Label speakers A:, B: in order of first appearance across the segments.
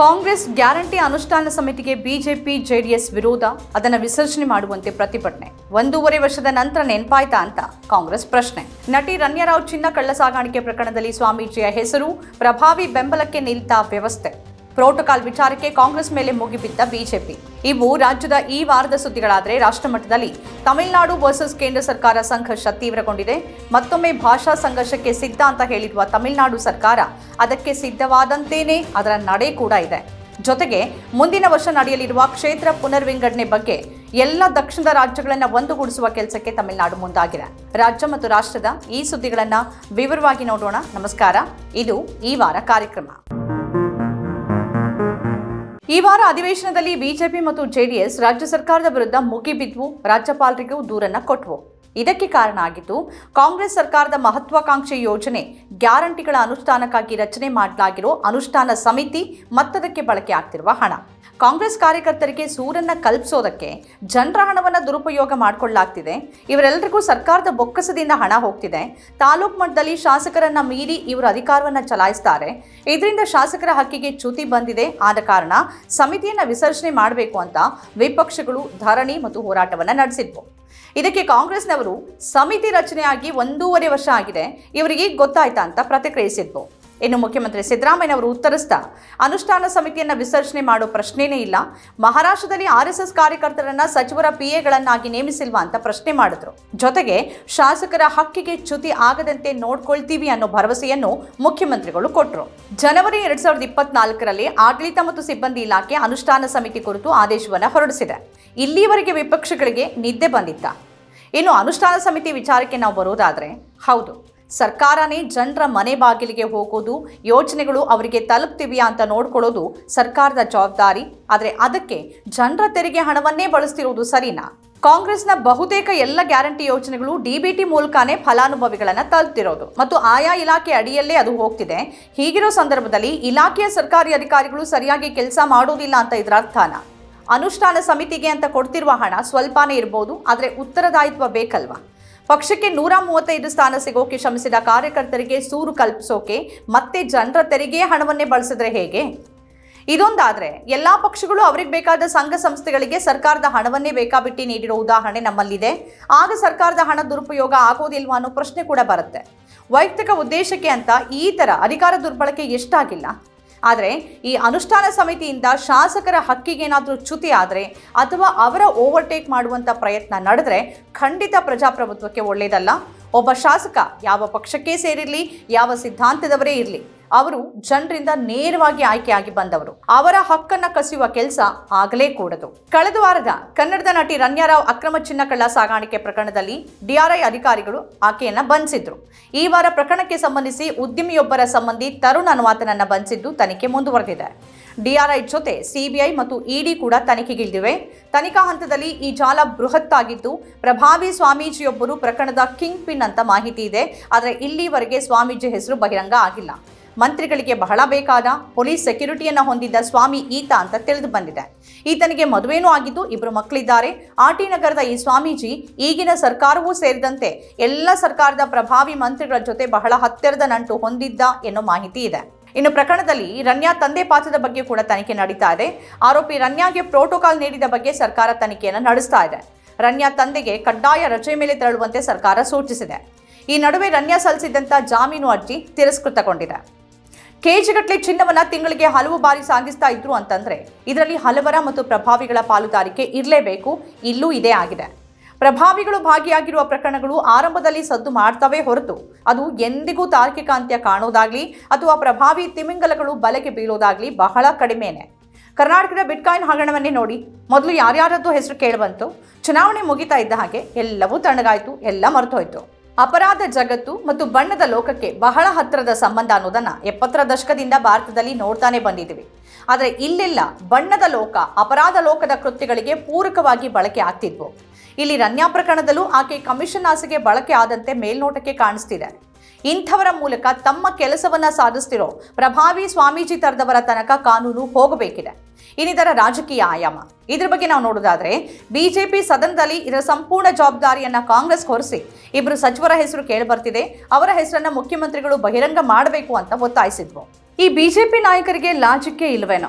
A: Congress guarantee ಅನುಷ್ಠಾನ ಸಮಿತಿಗೆ BJP, JDS ವಿರೋಧ. ಅದನ್ನು ವಿಸರ್ಜನೆ ಮಾಡುವಂತೆ ಪ್ರತಿಭಟನೆ. ಒಂದೂವರೆ ವರ್ಷದ ನಂತರ ನೆನಪಾಯ್ತಾ ಅಂತ ಕಾಂಗ್ರೆಸ್ ಪ್ರಶ್ನೆ. ನಟಿ ರಣ್ಯರಾವ್ ಚಿನ್ನ ಕಳ್ಳ ಸಾಗಾಣಿಕೆ ಪ್ರಕರಣದಲ್ಲಿ ಸ್ವಾಮೀಜಿಯ ಹೆಸರು, ಪ್ರಭಾವಿ ಬೆಂಬಲಕ್ಕೆ ನಿಲ್ತಾ ವ್ಯವಸ್ಥೆ. ಪ್ರೋಟೋಕಾಲ್ ವಿಚಾರಕ್ಕೆ ಕಾಂಗ್ರೆಸ್ ಮೇಲೆ ಮುಗಿಬಿದ್ದ ಬಿಜೆಪಿ. ಇವು ರಾಜ್ಯದ ಈ ವಾರದ ಸುದ್ದಿಗಳಾದರೆ ರಾಷ್ಟ್ರಮಟ್ಟದಲ್ಲಿ ತಮಿಳುನಾಡು ವರ್ಸಸ್ ಕೇಂದ್ರ ಸರ್ಕಾರ ಸಂಘರ್ಷ ತೀವ್ರಗೊಂಡಿದೆ. ಮತ್ತೊಮ್ಮೆ ಭಾಷಾ ಸಂಘರ್ಷಕ್ಕೆ ಸಿದ್ಧ ಅಂತ ಹೇಳಿರುವ ತಮಿಳುನಾಡು ಸರ್ಕಾರ ಅದಕ್ಕೆ ಸಿದ್ಧವಾದಂತೇನೆ ಅದರ ನಡೆ ಕೂಡ ಇದೆ. ಜೊತೆಗೆ ಮುಂದಿನ ವರ್ಷ ನಡೆಯಲಿರುವ ಕ್ಷೇತ್ರ ಪುನರ್ವಿಂಗಡಣೆ ಬಗ್ಗೆ ಎಲ್ಲ ದಕ್ಷಿಣದ ರಾಜ್ಯಗಳನ್ನು ಒಂದುಗೂಡಿಸುವ ಕೆಲಸಕ್ಕೆ ತಮಿಳುನಾಡು ಮುಂದಾಗಿದೆ. ರಾಜ್ಯ ಮತ್ತು ರಾಷ್ಟ್ರದ ಈ ಸುದ್ದಿಗಳನ್ನು ವಿವರವಾಗಿ ನೋಡೋಣ. ನಮಸ್ಕಾರ. ಇದು ಈ ವಾರ ಕಾರ್ಯಕ್ರಮ. ಈ ವಾರ ಅಧಿವೇಶನದಲ್ಲಿ ಬಿಜೆಪಿ ಮತ್ತು ಜೆಡಿಎಸ್ ರಾಜ್ಯ ಸರ್ಕಾರದ ವಿರುದ್ಧ ಮುಗಿಬಿದ್ವು ರಾಜ್ಯಪಾಲರಿಗೂ ದೂರನ್ನ ಕೊಟ್ಟವು ಇದಕ್ಕೆ ಕಾರಣ ಆಗಿದ್ದು, ಕಾಂಗ್ರೆಸ್ ಸರ್ಕಾರದ ಮಹತ್ವಾಕಾಂಕ್ಷಿ ಯೋಜನೆ ಗ್ಯಾರಂಟಿಗಳ ಅನುಷ್ಠಾನಕ್ಕಾಗಿ ರಚನೆ ಮಾಡಲಾಗಿರೋ ಅನುಷ್ಠಾನ ಸಮಿತಿ ಮತ್ತದಕ್ಕೆ ಬಳಕೆ ಆಗ್ತಿರುವ ಹಣ. ಕಾಂಗ್ರೆಸ್ ಕಾರ್ಯಕರ್ತರಿಗೆ ಸೂರನ್ನ ಕಲ್ಪಿಸೋದಕ್ಕೆ ಜನರ ಹಣವನ್ನು ದುರುಪಯೋಗ ಮಾಡಿಕೊಳ್ಳಲಾಗ್ತಿದೆ. ಇವರೆಲ್ಲರಿಗೂ ಸರ್ಕಾರದ ಬೊಕ್ಕಸದಿಂದ ಹಣ ಹೋಗ್ತಿದೆ. ತಾಲೂಕು ಮಟ್ಟದಲ್ಲಿ ಶಾಸಕರನ್ನ ಮೀರಿ ಇವರು ಅಧಿಕಾರವನ್ನು ಚಲಾಯಿಸ್ತಾರೆ. ಇದರಿಂದ ಶಾಸಕರ ಹಕ್ಕಿಗೆ ಚ್ಯುತಿ ಬಂದಿದೆ. ಆದ ಕಾರಣ ಸಮಿತಿಯನ್ನ ವಿಸರ್ಜನೆ ಮಾಡಬೇಕು ಅಂತ ವಿಪಕ್ಷಗಳು ಧರಣಿ ಮತ್ತು ಹೋರಾಟವನ್ನ ನಡೆಸಿದ್ವು. ಇದಕ್ಕೆ ಕಾಂಗ್ರೆಸ್ನವರು ಸಮಿತಿ ರಚನೆಯಾಗಿ ಒಂದೂವರೆ ವರ್ಷ ಆಗಿದೆ. ಇವರಿಗೆ ಗೊತ್ತಾಯ್ತಾ ಅಂತ ಪ್ರತಿಕ್ರಿಯಿಸಿದ್ವು. ಇನ್ನು ಮುಖ್ಯಮಂತ್ರಿ ಸಿದ್ದರಾಮಯ್ಯನವರು ಉತ್ತರಿಸ್ತಾ, ಅನುಷ್ಠಾನ ಸಮಿತಿಯನ್ನ ವಿಸರ್ಜನೆ ಮಾಡೋ ಪ್ರಶ್ನೆನೇ ಇಲ್ಲ. ಮಹಾರಾಷ್ಟ್ರದಲ್ಲಿ ಆರ್ ಎಸ್ ಎಸ್ ಕಾರ್ಯಕರ್ತರನ್ನ ಸಚಿವರ ಪಿಎಗಳನ್ನಾಗಿ ನೇಮಿಸಿಲ್ವಾ ಅಂತ ಪ್ರಶ್ನೆ ಮಾಡಿದ್ರು. ಜೊತೆಗೆ, ಶಾಸಕರ ಹಕ್ಕಿಗೆ ಚ್ಯುತಿ ಆಗದಂತೆ ನೋಡ್ಕೊಳ್ತೀವಿ ಅನ್ನೋ ಭರವಸೆಯನ್ನು ಮುಖ್ಯಮಂತ್ರಿಗಳು ಕೊಟ್ಟರು ಜನವರಿ ಎರಡ್ ಸಾವಿರದ ಇಪ್ಪತ್ನಾಲ್ಕರಲ್ಲಿ ಆಡಳಿತ ಮತ್ತು ಸಿಬ್ಬಂದಿ ಇಲಾಖೆ ಅನುಷ್ಠಾನ ಸಮಿತಿ ಕುರಿತು ಆದೇಶವನ್ನು ಹೊರಡಿಸಿದೆ. ಇಲ್ಲಿವರೆಗೆ ವಿಪಕ್ಷಗಳಿಗೆ ನಿದ್ದೆ ಬಂದಿತ್ತ? ಇನ್ನು ಅನುಷ್ಠಾನ ಸಮಿತಿ ವಿಚಾರಕ್ಕೆ ನಾವು ಬರೋದಾದರೆ, ಹೌದು. ಸರ್ಕಾರನೇ ಜನರ ಮನೆ ಬಾಗಿಲಿಗೆ ಹೋಗೋದು, ಯೋಜನೆಗಳು ಅವರಿಗೆ ತಲುಪ್ತಿವೆಯಾ ಅಂತ ನೋಡ್ಕೊಳ್ಳೋದು ಸರ್ಕಾರದ ಜವಾಬ್ದಾರಿ. ಆದರೆ ಅದಕ್ಕೆ ಜನರ ತೆರಿಗೆ ಹಣವನ್ನೇ ಬಳಸ್ತಿರುವುದು ಸರಿನಾ? ಕಾಂಗ್ರೆಸ್ನ ಬಹುತೇಕ ಎಲ್ಲ ಗ್ಯಾರಂಟಿ ಯೋಜನೆಗಳು ಡಿಬಿಟಿ ಮೂಲಕನೇ ಫಲಾನುಭವಿಗಳನ್ನು ತಲುಪ್ತಿರೋದು. ಮತ್ತು ಆಯಾ ಇಲಾಖೆ ಅಡಿಯಲ್ಲೇ ಅದು ಹೋಗ್ತಿದೆ. ಹೀಗಿರೋ ಸಂದರ್ಭದಲ್ಲಿ ಇಲಾಖೆಯ ಸರ್ಕಾರಿ ಅಧಿಕಾರಿಗಳು ಸರಿಯಾಗಿ ಕೆಲಸ ಮಾಡೋದಿಲ್ಲ ಅಂತ ಇದರ ಅರ್ಥನ ಅನುಷ್ಠಾನ ಸಮಿತಿಗೆ ಅಂತ ಕೊಡ್ತಿರುವ ಹಣ ಸ್ವಲ್ಪನೇ ಇರ್ಬೋದು, ಆದರೆ ಉತ್ತರದಾಯಿತ್ವ ಬೇಕಲ್ವಾ? ಪಕ್ಷಕ್ಕೆ ನೂರ ಮೂವತ್ತೈದು ಸ್ಥಾನ ಸಿಗೋಕೆ ಶ್ರಮಿಸಿದ ಕಾರ್ಯಕರ್ತರಿಗೆ ಸೂರು ಕಲ್ಪಿಸೋಕೆ ಮತ್ತೆ ಜನರ ತೆರಿಗೆ ಹಣವನ್ನೇ ಬಳಸಿದ್ರೆ ಹೇಗೆ? ಇದೊಂದಾದ್ರೆ ಎಲ್ಲಾ ಪಕ್ಷಗಳು ಅವ್ರಿಗೆ ಬೇಕಾದ ಸಂಘ ಸಂಸ್ಥೆಗಳಿಗೆ ಸರ್ಕಾರದ ಹಣವನ್ನೇ ಬೇಕಾಬಿಟ್ಟಿ ನೀಡಿರೋ ಉದಾಹರಣೆ ನಮ್ಮಲ್ಲಿದೆ. ಆಗ ಸರ್ಕಾರದ ಹಣ ದುರುಪಯೋಗ ಆಗೋದಿಲ್ವಾ ಅನ್ನೋ ಪ್ರಶ್ನೆ ಕೂಡ ಬರುತ್ತೆ. ವೈಯಕ್ತಿಕ ಉದ್ದೇಶಕ್ಕೆ ಅಂತ ಈ ಥರ ಅಧಿಕಾರ ದುರ್ಬಳಕೆ ಎಷ್ಟಾಗಿಲ್ಲ. ಆದರೆ ಈ ಅನುಷ್ಠಾನ ಸಮಿತಿಯಿಂದ ಶಾಸಕರ ಹಕ್ಕಿಗೇನಾದರೂ ಚ್ಯುತಿ ಆದರೆ ಅಥವಾ ಅವರ ಓವರ್ಟೇಕ್ ಮಾಡುವಂಥ ಪ್ರಯತ್ನ ನಡೆದರೆ ಖಂಡಿತ ಪ್ರಜಾಪ್ರಭುತ್ವಕ್ಕೆ ಒಳ್ಳೆಯದಲ್ಲ ಒಬ್ಬ ಶಾಸಕ ಯಾವ ಪಕ್ಷಕ್ಕೆ ಸೇರಿರಲಿ, ಯಾವ ಸಿದ್ಧಾಂತದವರೇ ಇರಲಿ ಅವರು ಜನರಿಂದ ನೇರವಾಗಿ ಆಯ್ಕೆಯಾಗಿ ಬಂದವರು. ಅವರ ಹಕ್ಕನ್ನ ಕಸಿಯುವ ಕೆಲಸ ಆಗಲೇ ಕೂಡದು. ಕಳೆದ ವಾರದ ಕನ್ನಡದ ನಟಿ ರನ್ಯಾರಾವ್ ಅಕ್ರಮ ಚಿನ್ನ ಕಳ್ಳ ಸಾಗಾಣಿಕೆ ಪ್ರಕರಣದಲ್ಲಿ ಡಿಆರ್ಐ ಅಧಿಕಾರಿಗಳು ಆಕೆಯನ್ನ ಬಂಧಿಸಿದ್ರು. ಈ ವಾರ ಪ್ರಕರಣಕ್ಕೆ ಸಂಬಂಧಿಸಿ ಉದ್ಯಮಿಯೊಬ್ಬರ ಸಂಬಂಧಿ ತರುಣ್ ಅನುವಾತನನ್ನ ಬಂಧಿಸಿದ್ದು ತನಿಖೆ ಮುಂದುವರೆದಿದೆ. ಡಿಆರ್ಐ ಜೊತೆ ಸಿಬಿಐ ಮತ್ತು ಇಡಿ ಕೂಡ ತನಿಖೆಗಿಳಿದಿವೆ ತನಿಖಾ ಹಂತದಲ್ಲಿ ಈ ಜಾಲ ಬೃಹತ್ತಾಗಿದ್ದು, ಪ್ರಭಾವಿ ಸ್ವಾಮೀಜಿಯೊಬ್ಬರು ಪ್ರಕರಣದ ಕಿಂಗ್ ಪಿನ್ ಅಂತ ಮಾಹಿತಿ ಇದೆ. ಆದರೆ ಇಲ್ಲಿವರೆಗೆ ಸ್ವಾಮೀಜಿ ಹೆಸರು ಬಹಿರಂಗ ಆಗಿಲ್ಲ. ಮಂತ್ರಿಗಳಿಗೆ ಬಹಳ ಬೇಕಾದ ಪೊಲೀಸ್ ಸೆಕ್ಯೂರಿಟಿಯನ್ನು ಹೊಂದಿದ್ದ ಸ್ವಾಮಿ ಈತ ಅಂತ ತಿಳಿದು ಬಂದಿದೆ. ಈತನಿಗೆ ಮದುವೆನೂ ಆಗಿದ್ದು ಇಬ್ಬರು ಮಕ್ಕಳಿದ್ದಾರೆ ಆಟಿ ನಗರದ ಈ ಸ್ವಾಮೀಜಿ ಈಗಿನ ಸರ್ಕಾರವೂ ಸೇರಿದಂತೆ ಎಲ್ಲ ಸರ್ಕಾರದ ಪ್ರಭಾವಿ ಮಂತ್ರಿಗಳ ಜೊತೆ ಬಹಳ ಹತ್ತಿರದ ನಂಟು ಹೊಂದಿದ್ದ ಎನ್ನೋ ಮಾಹಿತಿ ಇದೆ. ಇನ್ನು ಪ್ರಕರಣದಲ್ಲಿ ರನ್ಯಾ ತಂದೆ ಪಾತ್ರದ ಬಗ್ಗೆ ಕೂಡ ತನಿಖೆ ನಡೀತಾ ಇದೆ. ಆರೋಪಿ ರನ್ಯಾಗೆ ಪ್ರೋಟೋಕಾಲ್ ನೀಡಿದ ಬಗ್ಗೆ ಸರ್ಕಾರ ತನಿಖೆಯನ್ನು ನಡೆಸ್ತಾ ಇದೆ. ರನ್ಯಾ ತಂದೆಗೆ ಕಡ್ಡಾಯ ರಜೆ ಮೇಲೆ ತೆರಳುವಂತೆ ಸರ್ಕಾರ ಸೂಚಿಸಿದೆ. ಈ ನಡುವೆ ರನ್ಯಾ ಸಲ್ಲಿಸಿದಂಥ ಜಾಮೀನು ಅರ್ಜಿ ತಿರಸ್ಕೃತಗೊಂಡಿದೆ. ಕೆಜಿಗಟ್ಟಲೆ ಚಿನ್ನವನ್ನ ತಿಂಗಳಿಗೆ ಹಲವು ಬಾರಿ ಸಾಗಿಸ್ತಾ ಇದ್ರು ಅಂತಂದ್ರೆ ಇದರಲ್ಲಿ ಹಲವರ ಮತ್ತು ಪ್ರಭಾವಿಗಳ ಪಾಲುದಾರಿಕೆ ಇರಲೇಬೇಕು, ಇಲ್ಲೂ ಇದೇ ಆಗಿದೆ. ಪ್ರಭಾವಿಗಳು ಭಾಗಿಯಾಗಿರುವ ಪ್ರಕರಣಗಳು ಆರಂಭದಲ್ಲಿ ಸದ್ದು ಮಾಡ್ತವೆ ಹೊರತು, ಅದು ಎಂದಿಗೂ ತಾರ್ಕಿಕ ಅಂತ್ಯ ಕಾಣೋದಾಗ್ಲಿ ಅಥವಾ ಪ್ರಭಾವಿ ತಿಮಿಂಗಲಗಳು ಬಲೆಗೆ ಬೀಳೋದಾಗ್ಲಿ ಬಹಳ ಕಡಿಮೆನೆ. ಕರ್ನಾಟಕದ ಬಿಟ್ಕಾಯಿನ್ ಹಗರಣವನ್ನೇ ನೋಡಿ, ಮೊದಲು ಯಾರ್ಯಾರದ್ದು ಹೆಸರು ಕೇಳಿಬಂತು, ಚುನಾವಣೆ ಮುಗಿತಾ ಇದ್ದ ಹಾಗೆ ಎಲ್ಲವೂ ತಣ್ಣಗಾಯಿತು, ಎಲ್ಲ ಮರೆತೋಯ್ತು. ಅಪರಾಧ ಜಗತ್ತು ಮತ್ತು ಬಣ್ಣದ ಲೋಕಕ್ಕೆ ಬಹಳ ಹತ್ತಿರದ ಸಂಬಂಧ ಅನ್ನೋದನ್ನು ಎಪ್ಪತ್ತರ ದಶಕದಿಂದ ಭಾರತದಲ್ಲಿ ನೋಡ್ತಾನೆ ಬಂದಿದ್ದೀವಿ. ಆದರೆ ಇಲ್ಲೆಲ್ಲ, ಬಣ್ಣದ ಲೋಕ, ಅಪರಾಧ ಲೋಕದ ಕೃತ್ಯಗಳಿಗೆ ಪೂರಕವಾಗಿ ಬಳಕೆ ಆಗ್ತಿದ್ವು. ಇಲ್ಲಿ ರನ್ಯಾ ಪ್ರಕರಣದಲ್ಲೂ ಆಕೆ ಕಮಿಷನ್ ಆಸೆಗೆ ಬಳಕೆ ಆದಂತೆ ಮೇಲ್ನೋಟಕ್ಕೆ ಕಾಣಿಸ್ತಿದೆ. ಇಂಥವರ ಮೂಲಕ ತಮ್ಮ ಕೆಲಸವನ್ನ ಸಾಧಿಸ್ತಿರೋ ಪ್ರಭಾವಿ ಸ್ವಾಮೀಜಿ ತರದವರ ತನಕ ಕಾನೂನು ಹೋಗಬೇಕಿದೆ. ಇನ್ನಿತರ ರಾಜಕೀಯ ಆಯಾಮ. ಇದ್ರ ಬಗ್ಗೆ ನಾವು ನೋಡೋದಾದ್ರೆ ಬಿಜೆಪಿ ಸದನದಲ್ಲಿ ಇದರ ಸಂಪೂರ್ಣ ಜವಾಬ್ದಾರಿಯನ್ನ ಕಾಂಗ್ರೆಸ್ ಹೊರಿಸಿ ಇಬ್ಬರು ಸಚಿವರ ಹೆಸರು ಕೇಳಿಬರ್ತಿದೆ, ಅವರ ಹೆಸರನ್ನ ಮುಖ್ಯಮಂತ್ರಿಗಳು ಬಹಿರಂಗ ಮಾಡಬೇಕು ಅಂತ ಒತ್ತಾಯಿಸಿದ್ವು ಈ ಬಿಜೆಪಿ ನಾಯಕರಿಗೆ ಲಾಜಿಕ್ಕೆ ಇಲ್ವೇನೋ?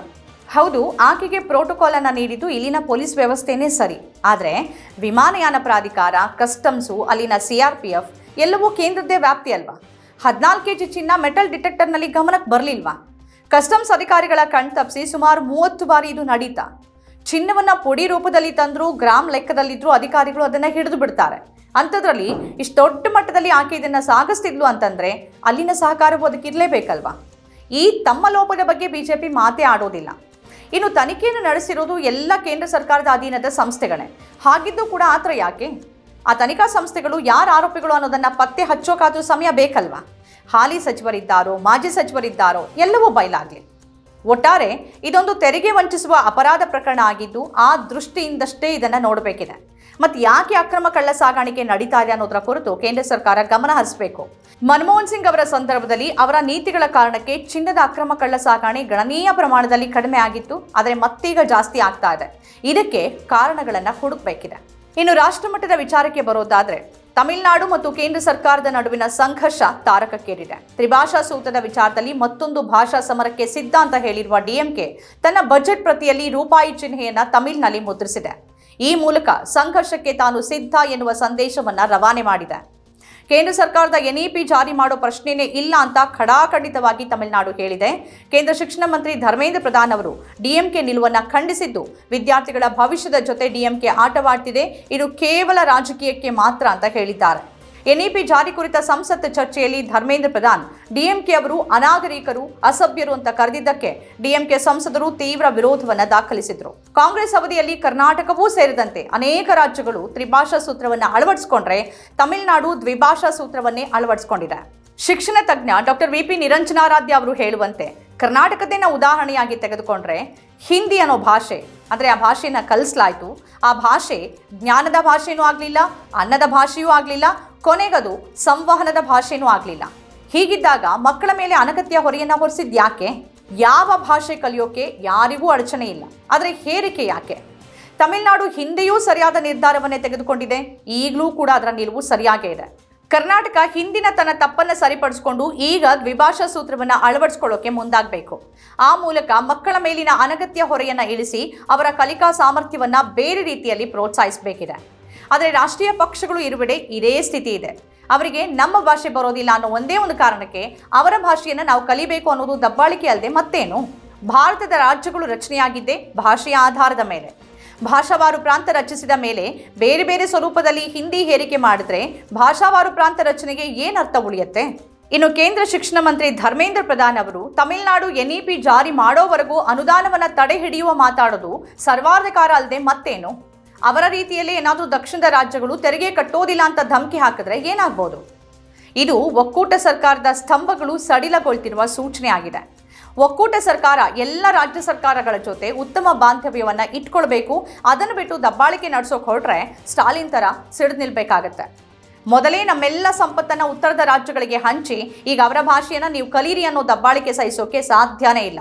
A: ಹೌದು, ಆಕೆಗೆ ಪ್ರೋಟೋಕಾಲ್ ಅನ್ನ ನೀಡಿದ್ದು ಇಲ್ಲಿನ ಪೊಲೀಸ್ ವ್ಯವಸ್ಥೆನೇ ಸರಿ. ಆದರೆ, ವಿಮಾನಯಾನ ಪ್ರಾಧಿಕಾರ, ಕಸ್ಟಮ್ಸು, ಅಲ್ಲಿನ ಸಿಆರ್ಪಿಎಫ್ ಎಲ್ಲವೂ ಕೇಂದ್ರದ್ದೇ ವ್ಯಾಪ್ತಿ ಅಲ್ವಾ? ಹದಿನಾಲ್ಕು ಕೆಜಿ ಚಿನ್ನ ಮೆಟಲ್ ಡಿಟೆಕ್ಟರ್ನಲ್ಲಿ ಗಮನಕ್ಕೆ ಬರಲಿಲ್ವಾ? ಕಸ್ಟಮ್ಸ್ ಅಧಿಕಾರಿಗಳ ಕಣ್ ತಪ್ಪಿಸಿ ಸುಮಾರು ಮೂವತ್ತು ಬಾರಿ ಇದು ನಡೀತಾ. ಚಿನ್ನವನ್ನ ಪುಡಿ ರೂಪದಲ್ಲಿ ತಂದ್ರು ಗ್ರಾಮ್ ಲೆಕ್ಕದಲ್ಲಿದ್ದರೂ ಅಧಿಕಾರಿಗಳು ಅದನ್ನ ಹಿಡಿದು ಬಿಡ್ತಾರೆ. ಅಂಥದ್ರಲ್ಲಿ ಇಷ್ಟು ದೊಡ್ಡ ಮಟ್ಟದಲ್ಲಿ ಆಕೆ ಇದನ್ನ ಸಾಗಿಸ್ತಿದ್ಲು ಅಂತಂದ್ರೆ ಅಲ್ಲಿನ ಸಹಕಾರವು ಅದಕ್ಕಿರಲೇಬೇಕಲ್ವಾ ಈ ತಮ್ಮ ಲೋಪದ ಬಗ್ಗೆ ಬಿಜೆಪಿ ಮಾತೇ ಆಡೋದಿಲ್ಲ. ಇನ್ನು ತನಿಖೆಯನ್ನು ನಡೆಸಿರೋದು ಎಲ್ಲ ಕೇಂದ್ರ ಸರ್ಕಾರದ ಅಧೀನದ ಸಂಸ್ಥೆಗಳೇ. ಹಾಗಿದ್ದು ಕೂಡ ಆತರ ಯಾಕೆ? ಆ ತನಿಖಾ ಸಂಸ್ಥೆಗಳು ಯಾರು ಆರೋಪಿಗಳು ಅನ್ನೋದನ್ನ ಪತ್ತೆ ಹಚ್ಚೋಕಾದ್ರೂ ಸಮಯ ಬೇಕಲ್ವಾ? ಹಾಲಿ ಸಚಿವರಿದ್ದಾರೋ, ಮಾಜಿ ಸಚಿವರಿದ್ದಾರೋ, ಎಲ್ಲವೂ ಬಯಲಾಗಲಿ. ಒಟ್ಟಾರೆ ಇದೊಂದು ತೆರಿಗೆ ವಂಚಿಸುವ ಅಪರಾಧ ಪ್ರಕರಣ ಆಗಿದ್ದು ಆ ದೃಷ್ಟಿಯಿಂದಷ್ಟೇ ಇದನ್ನ ನೋಡಬೇಕಿದೆ. ಮತ್ತೆ ಯಾಕೆ ಅಕ್ರಮ ಕಳ್ಳ ಸಾಗಾಣಿಕೆ ನಡೀತಾ ಇದೆ ಅನ್ನೋದರ ಕುರಿತು ಕೇಂದ್ರ ಸರ್ಕಾರ ಗಮನ ಹರಿಸಬೇಕು. ಮನಮೋಹನ್ ಸಿಂಗ್ ಅವರ ಸಂದರ್ಭದಲ್ಲಿ ಅವರ ನೀತಿಗಳ ಕಾರಣಕ್ಕೆ ಚಿನ್ನದ ಅಕ್ರಮ ಕಳ್ಳ ಸಾಗಾಣೆ ಗಣನೀಯ ಪ್ರಮಾಣದಲ್ಲಿ ಕಡಿಮೆ ಆಗಿತ್ತು, ಆದರೆ ಮತ್ತೀಗ ಜಾಸ್ತಿ ಆಗ್ತಾ ಇದೆ. ಇದಕ್ಕೆ ಕಾರಣಗಳನ್ನು ಹುಡುಕ್ಬೇಕಿದೆ. ಇನ್ನು ರಾಷ್ಟ್ರಮಟ್ಟದ ವಿಚಾರಕ್ಕೆ ಬರೋದಾದ್ರೆ ತಮಿಳುನಾಡು ಮತ್ತು ಕೇಂದ್ರ ಸರ್ಕಾರದ ನಡುವಿನ ಸಂಘರ್ಷ ತಾರಕಕ್ಕೇರಿದೆ. ತ್ರಿಭಾಷಾ ಸೂತ್ರದ ವಿಚಾರದಲ್ಲಿ ಮತ್ತೊಂದು ಭಾಷಾ ಸಮರಕ್ಕೆ ಸಿದ್ಧ ಅಂತ ಹೇಳಿರುವ ಡಿಎಂಕೆ ತನ್ನ ಬಜೆಟ್ ಪ್ರತಿಯಲ್ಲಿ ರೂಪಾಯಿ ಚಿಹ್ನೆಯನ್ನ ತಮಿಳಿನಲ್ಲಿ ಮುದ್ರಿಸಿದೆ. ಈ ಮೂಲಕ ಸಂಘರ್ಷಕ್ಕೆ ತಾನು ಸಿದ್ಧ ಎನ್ನುವ ಸಂದೇಶವನ್ನ ರವಾನೆ ಮಾಡಿದೆ. ಕೇಂದ್ರ ಸರ್ಕಾರದ ಎನ್ಇಪಿ ಜಾರಿ ಮಾಡೋ ಪ್ರಶ್ನೆಯೇ ಇಲ್ಲ ಅಂತ ಖಡಾಖಂಡಿತವಾಗಿ ತಮಿಳುನಾಡು ಹೇಳಿದೆ. ಕೇಂದ್ರ ಶಿಕ್ಷಣ ಮಂತ್ರಿ ಧರ್ಮೇಂದ್ರ ಪ್ರಧಾನ್ ಅವರು ಡಿಎಂಕೆ ನಿಲುವನ್ನ ಖಂಡಿಸಿದ್ದು, ವಿದ್ಯಾರ್ಥಿಗಳ ಭವಿಷ್ಯದ ಜೊತೆ ಡಿಎಂಕೆ ಆಟವಾಡ್ತಿದೆ, ಇದು ಕೇವಲ ರಾಜಕೀಯಕ್ಕೆ ಮಾತ್ರ ಅಂತ ಹೇಳಿದ್ದಾರೆ. ಎನ್ಇಪಿ ಜಾರಿ ಕುರಿತ ಸಂಸತ್ ಚರ್ಚೆಯಲ್ಲಿ ಧರ್ಮೇಂದ್ರ ಪ್ರಧಾನ್, ಡಿಎಂಕೆ ಅವರು ಅನಾಗರಿಕರು, ಅಸಭ್ಯರು ಅಂತ ಕರೆದಿದ್ದಕ್ಕೆ ಡಿಎಂಕೆ ಸಂಸದರು ತೀವ್ರ ವಿರೋಧವನ್ನು ದಾಖಲಿಸಿದ್ರು. ಕಾಂಗ್ರೆಸ್ ಅವಧಿಯಲ್ಲಿ ಕರ್ನಾಟಕವೂ ಸೇರಿದಂತೆ ಅನೇಕ ರಾಜ್ಯಗಳು ತ್ರಿಭಾಷಾ ಸೂತ್ರವನ್ನ ಅಳವಡಿಸಿಕೊಂಡ್ರೆ ತಮಿಳುನಾಡು ದ್ವಿಭಾಷಾ ಸೂತ್ರವನ್ನೇ ಅಳವಡಿಸಿಕೊಂಡಿದೆ. ಶಿಕ್ಷಣ ತಜ್ಞ ಡಾಕ್ಟರ್ ವಿ ಪಿ ನಿರಂಜನಾರಾಧ್ಯ ಅವರು ಹೇಳುವಂತೆ ಕರ್ನಾಟಕದನ್ನ ಉದಾಹರಣೆಯಾಗಿ ತೆಗೆದುಕೊಂಡ್ರೆ ಹಿಂದಿ ಅನ್ನೋ ಭಾಷೆ, ಅಂದರೆ ಆ ಭಾಷೆನ ಕಲಿಸ್ಲಾಯ್ತು. ಆ ಭಾಷೆ ಜ್ಞಾನದ ಭಾಷೆಯೂ ಆಗಲಿಲ್ಲ, ಅನ್ನದ ಭಾಷೆಯೂ ಆಗಲಿಲ್ಲ ಕೊನೆಗದು ಸಂವಹನದ ಭಾಷೆನೂ ಆಗಲಿಲ್ಲ. ಹೀಗಿದ್ದಾಗ ಮಕ್ಕಳ ಮೇಲೆ ಅನಗತ್ಯ ಹೊರೆಯನ್ನು ಹೊರಿಸಿದ್ ಯಾಕೆ? ಯಾವ ಭಾಷೆ ಕಲಿಯೋಕೆ ಯಾರಿಗೂ ಅಡಚಣೆ ಇಲ್ಲ. ಆದರೆ ಹೇರಿಕೆ ಯಾಕೆ? ತಮಿಳುನಾಡು ಹಿಂದೆಯೂ ಸರಿಯಾದ ನಿರ್ಧಾರವನ್ನೇ ತೆಗೆದುಕೊಂಡಿದೆ. ಈಗಲೂ ಕೂಡ ಅದರ ನಿಲುವು ಸರಿಯಾಗೇ ಇದೆ. ಕರ್ನಾಟಕ ಹಿಂದಿನ ತನ್ನ ತಪ್ಪನ್ನು ಸರಿಪಡಿಸಿಕೊಂಡು ಈಗ ದ್ವಿಭಾಷಾ ಸೂತ್ರವನ್ನು ಅಳವಡಿಸ್ಕೊಳ್ಳೋಕೆ ಮುಂದಾಗಬೇಕು. ಆ ಮೂಲಕ ಮಕ್ಕಳ ಮೇಲಿನ ಅನಗತ್ಯ ಹೊರೆಯನ್ನು ಇಳಿಸಿ ಅವರ ಕಲಿಕಾ ಸಾಮರ್ಥ್ಯವನ್ನ ಬೇರೆ ರೀತಿಯಲ್ಲಿ ಪ್ರೋತ್ಸಾಹಿಸಬೇಕಿದೆ. ಆದರೆ ರಾಷ್ಟ್ರೀಯ ಪಕ್ಷಗಳು ಇರುವೆಡೆ ಇದೇ ಸ್ಥಿತಿ ಇದೆ. ಅವರಿಗೆ ನಮ್ಮ ಭಾಷೆ ಬರೋದಿಲ್ಲ ಅನ್ನೋ ಒಂದೇ ಒಂದು ಕಾರಣಕ್ಕೆ ಅವರ ಭಾಷೆಯನ್ನು ನಾವು ಕಲಿಬೇಕು ಅನ್ನೋದು ದಬ್ಬಾಳಿಕೆ ಅಲ್ಲದೆ ಮತ್ತೇನು? ಭಾರತದ ರಾಜ್ಯಗಳು ರಚನೆಯಾಗಿದ್ದೇ ಭಾಷೆಯ ಆಧಾರದ ಮೇಲೆ. ಭಾಷಾವಾರು ಪ್ರಾಂತ ರಚಿಸಿದ ಮೇಲೆ ಬೇರೆ ಬೇರೆ ಸ್ವರೂಪದಲ್ಲಿ ಹಿಂದಿ ಹೇರಿಕೆ ಮಾಡಿದ್ರೆ ಭಾಷಾವಾರು ಪ್ರಾಂತ ರಚನೆಗೆ ಏನರ್ಥ ಉಳಿಯುತ್ತೆ? ಇನ್ನು ಕೇಂದ್ರ ಶಿಕ್ಷಣ ಮಂತ್ರಿ ಧರ್ಮೇಂದ್ರ ಪ್ರಧಾನ್ ಅವರು ತಮಿಳುನಾಡು ಎನ್ಇಪಿ ಜಾರಿ ಮಾಡೋವರೆಗೂ ಅನುದಾನವನ್ನ ತಡೆ ಹಿಡಿಯುವ ಮಾತಾಡೋದು ಸರ್ವಾಧಿಕಾರ ಅಲ್ಲದೆ ಮತ್ತೇನು? ಅವರ ರೀತಿಯಲ್ಲಿ ಏನಾದರೂ ದಕ್ಷಿಣದ ರಾಜ್ಯಗಳು ತೆರಿಗೆ ಕಟ್ಟೋದಿಲ್ಲ ಅಂತ ಧಮಕಿ ಹಾಕಿದ್ರೆ ಏನಾಗ್ಬೋದು? ಇದು ಒಕ್ಕೂಟ ಸರ್ಕಾರದ ಸ್ತಂಭಗಳು ಸಡಿಲಗೊಳ್ತಿರುವ ಸೂಚನೆ ಆಗಿದೆ. ಒಕ್ಕೂಟ ಸರ್ಕಾರ ಎಲ್ಲ ರಾಜ್ಯ ಸರ್ಕಾರಗಳ ಜೊತೆ ಉತ್ತಮ ಬಾಂಧವ್ಯವನ್ನು ಇಟ್ಕೊಳ್ಬೇಕು. ಅದನ್ನು ಬಿಟ್ಟು ದಬ್ಬಾಳಿಕೆ ನಡೆಸೋಕೆ ಹೊರಟ್ರೆ ಸ್ಟಾಲಿನ್ ಥರ ಸಿಡಿದು ನಿಲ್ಬೇಕಾಗತ್ತೆ. ಮೊದಲೇ ನಮ್ಮೆಲ್ಲ ಸಂಪತ್ತನ್ನು ಉತ್ತರದ ರಾಜ್ಯಗಳಿಗೆ ಹಂಚಿ ಈಗ ಅವರ ಭಾಷೆಯನ್ನು ನೀವು ಕಲೀರಿ ಅನ್ನೋ ದಬ್ಬಾಳಿಕೆ ಸಹಿಸೋಕೆ ಸಾಧ್ಯನೇ ಇಲ್ಲ.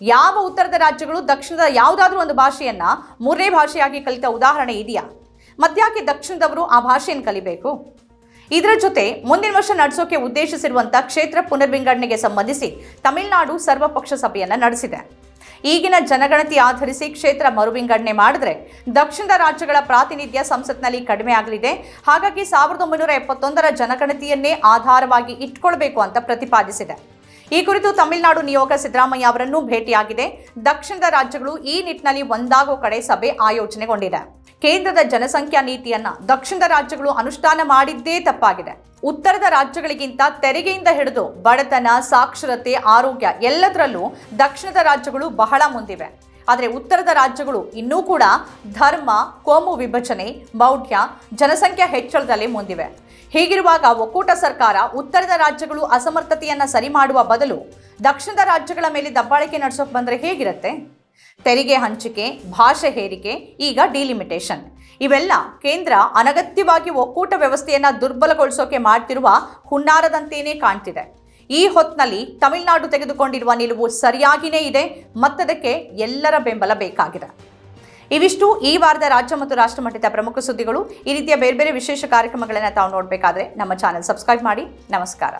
A: ಯಾವ ಉತ್ತರದ ರಾಜ್ಯಗಳು ದಕ್ಷಿಣದ ಯಾವುದಾದ್ರೂ ಒಂದು ಭಾಷೆಯನ್ನ ಮೂರನೇ ಭಾಷೆಯಾಗಿ ಕಲಿತ ಉದಾಹರಣೆ ಇದೆಯಾ? ಮತ್ತಾಕೆ ದಕ್ಷಿಣದವರು ಆ ಭಾಷೆಯನ್ನು ಕಲಿಬೇಕು? ಇದರ ಜೊತೆ ಮುಂದಿನ ವರ್ಷ ನಡೆಸೋಕೆ ಉದ್ದೇಶಿಸಿರುವಂಥ ಕ್ಷೇತ್ರ ಪುನರ್ವಿಂಗಡಣೆಗೆ ಸಂಬಂಧಿಸಿ ತಮಿಳುನಾಡು ಸರ್ವಪಕ್ಷ ಸಭೆಯನ್ನು ನಡೆಸಿದೆ. ಈಗಿನ ಜನಗಣತಿ ಆಧರಿಸಿ ಕ್ಷೇತ್ರ ಮರುವಿಂಗಡಣೆ ಮಾಡಿದ್ರೆ ದಕ್ಷಿಣದ ರಾಜ್ಯಗಳ ಪ್ರಾತಿನಿಧ್ಯ ಸಂಸತ್ನಲ್ಲಿ ಕಡಿಮೆ ಆಗಲಿದೆ. ಹಾಗಾಗಿ ಸಾವಿರದ ಒಂಬೈನೂರ ಎಪ್ಪತ್ತೊಂದರ ಜನಗಣತಿಯನ್ನೇ ಆಧಾರವಾಗಿ ಇಟ್ಕೊಳ್ಬೇಕು ಅಂತ ಪ್ರತಿಪಾದಿಸಿದೆ. ಈ ಕುರಿತು ತಮಿಳುನಾಡು ನಿಯೋಗ ಸಿದ್ದರಾಮಯ್ಯ ಅವರನ್ನು ಭೇಟಿಯಾಗಿದೆ. ದಕ್ಷಿಣದ ರಾಜ್ಯಗಳು ಈ ನಿಟ್ಟಿನಲ್ಲಿ ಒಂದಾಗೋ ಕಡೆ ಸಭೆ ಆಯೋಜನೆಗೊಂಡಿದೆ. ಕೇಂದ್ರದ ಜನಸಂಖ್ಯಾ ನೀತಿಯನ್ನ ದಕ್ಷಿಣದ ರಾಜ್ಯಗಳು ಅನುಷ್ಠಾನ ಮಾಡಿದ್ದೇ ತಪ್ಪಾಗಿದೆ. ಉತ್ತರದ ರಾಜ್ಯಗಳಿಗಿಂತ ತೆರಿಗೆಯಿಂದ ಹಿಡಿದು ಬಡತನ, ಸಾಕ್ಷರತೆ, ಆರೋಗ್ಯ ಎಲ್ಲದರಲ್ಲೂ ದಕ್ಷಿಣದ ರಾಜ್ಯಗಳು ಬಹಳ ಮುಂದಿವೆ. ಆದರೆ ಉತ್ತರದ ರಾಜ್ಯಗಳು ಇನ್ನೂ ಕೂಡ ಧರ್ಮ, ಕೋಮು ವಿಭಜನೆ, ಮೌಢ್ಯ, ಜನಸಂಖ್ಯಾ ಹೆಚ್ಚಳದಲ್ಲಿ ಮುಂದಿವೆ. ಹೀಗಿರುವಾಗ ಒಕ್ಕೂಟ ಸರ್ಕಾರ ಉತ್ತರದ ರಾಜ್ಯಗಳು ಅಸಮರ್ಥತೆಯನ್ನು ಸರಿ ಮಾಡುವ ಬದಲು ದಕ್ಷಿಣದ ರಾಜ್ಯಗಳ ಮೇಲೆ ದಬ್ಬಾಳಿಕೆ ನಡೆಸೋಕೆ ಬಂದರೆ ಹೇಗಿರುತ್ತೆ? ತೆರಿಗೆ ಹಂಚಿಕೆ, ಭಾಷೆ ಹೇರಿಕೆ, ಈಗ ಡಿಲಿಮಿಟೇಷನ್ ಇವೆಲ್ಲ ಕೇಂದ್ರ ಅನಗತ್ಯವಾಗಿ ಒಕ್ಕೂಟ ವ್ಯವಸ್ಥೆಯನ್ನು ದುರ್ಬಲಗೊಳಿಸೋಕೆ ಮಾಡ್ತಿರುವ ಹುನ್ನಾರದಂತೆಯೇ ಕಾಣ್ತಿದೆ. ಈ ಹೊತ್ತಿನಲ್ಲಿ ತಮಿಳುನಾಡು ತೆಗೆದುಕೊಂಡಿರುವ ನಿಲುವು ಸರಿಯಾಗಿಯೇ ಇದೆ, ಮತ್ತದಕ್ಕೆ ಎಲ್ಲರ ಬೆಂಬಲ ಬೇಕಾಗಿದೆ. ಇವಿಷ್ಟು ಈ ವಾರದ ರಾಜ್ಯ ಮತ್ತು ರಾಷ್ಟ್ರ ಮಟ್ಟದ ಪ್ರಮುಖ ಸುದ್ದಿಗಳು. ಈ ರೀತಿಯ ಬೇರೆ ಬೇರೆ ವಿಶೇಷ ಕಾರ್ಯಕ್ರಮಗಳನ್ನು ತಾವು ನೋಡಬೇಕಾದ್ರೆ ನಮ್ಮ ಚಾನೆಲ್ ಸಬ್ಸ್ಕ್ರೈಬ್ ಮಾಡಿ. ನಮಸ್ಕಾರ.